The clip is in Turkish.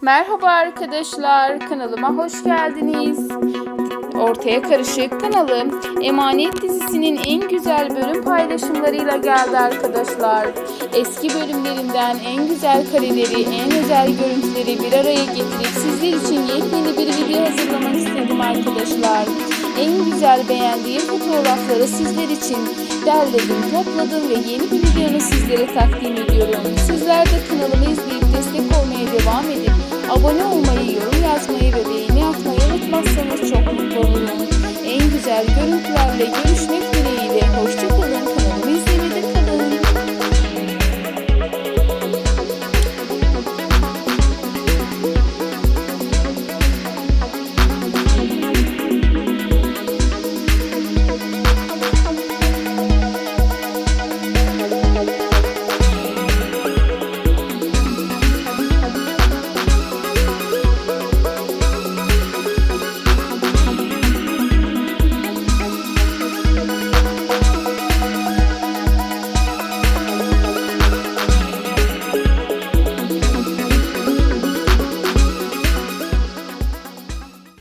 Merhaba arkadaşlar, kanalıma hoş geldiniz. Ortaya Karışık kanalı Emanet dizisinin en güzel bölüm paylaşımlarıyla geldi arkadaşlar. Eski bölümlerinden en güzel kareleri, en özel görüntüleri bir araya getirip sizler için yepyeni bir video hazırlamak istedim arkadaşlar. En güzel beğendiğim fotoğrafları sizler için derledim, topladım ve yeni bir videonu sizlere takdim ediyorum. Unutmazsanız çok mutlu olurum. En güzel görüntülerle görüşmek.